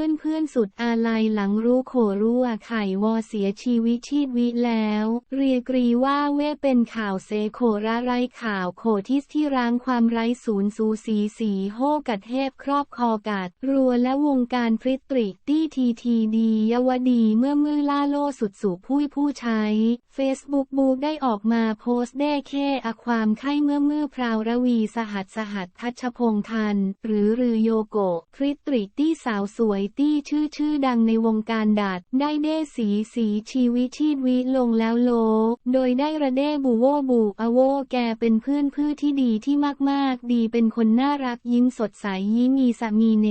พื่อนเพื่อนสุดอาลัยหลังรู้โขรั่วไข่วอเสียชีวิตชีวิตแล้ว เรียกรีว่าเว่เป็นข่าวเซโคระไรข่าวโคทิสที่ร้างความไร้ศูนย์สูสีสีโฮกัดเทพครอบคอกัด รัวและวงการฟริตริกตี้ทีทีดียวดีเมื่อมือล่าโลสุดสู่ผู้ผู้ใช้ Facebook บูได้ออกมาโพสต์ได้แค่อความไข้เมื่อมือพราวระวีสหัสสหัสทัชพงทันหรือรือโยโกะฟริตริกตี้สาวสวยตี้ชื่อชื่อดังในวงการดัด ได้เด้สีสีชีวิตชีวิลงแล้วโล โดยได้ระเด้บูโวบูอโวแกเป็นเพื่อนพื่อที่ดีที่มากๆ ดีเป็นคนน่ารักยิ้มสดใสยิ้มมีสามีเน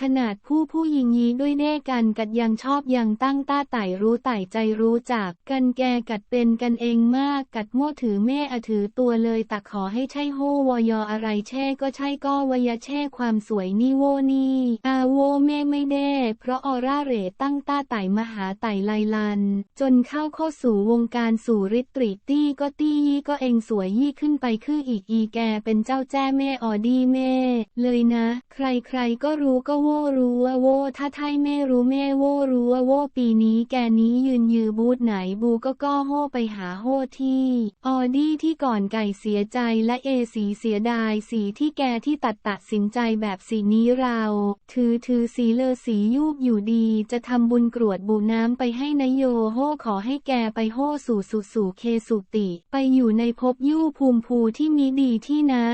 ขนาดผู้ผู้ยิงยีด้วยเด้กันกัดยังชอบยังตั้งต้าไต่รู้ไต่ใจรู้จัก กันแกกัดเป็นกันเองมากกัดโม่ถือแม่อถือตัวเลยตักขอให้ใช่โฮวอยออะไรแช่ก็ใช่ก็วยแช่ความสวยนี่โวนี่อาโวแม่ไม่เด้เพราะออร่าเรตั้งต้าไต่มหาไต่ไลลัน จนเข้าเข้าสู่วงการสู่ริตรีตี้ก็ตี้ยี่ก็เองสวยยี่ขึ้นไปคืออีกอีแกเป็นเจ้าแจ้แม่ออดี้แม่ เลยนะ ใครใครก็รู้ก็โวรู้ว่าโวถ้าไทยแม่รู้แม่โวรู้ว่าโวปีนี้แกนี้ยืนยือบูธไหนบูก็ก็โฮไปหาโฮที่ ออดี้ที่ก่อนไก่เสียใจและเอสีเสียดายสีที่แกที่ตัดตัดสินใจแบบสีนี้เรา ถือถือสีเลอสียูบอยู่ดีจะทำบุญกรวดบูน้ำไปให้นโยโฮขอให้แกไปโฮสู่สู่สู่เคสุติ ไปอยู่ในภพยู่ภูมิภูที่มีดีที่นะ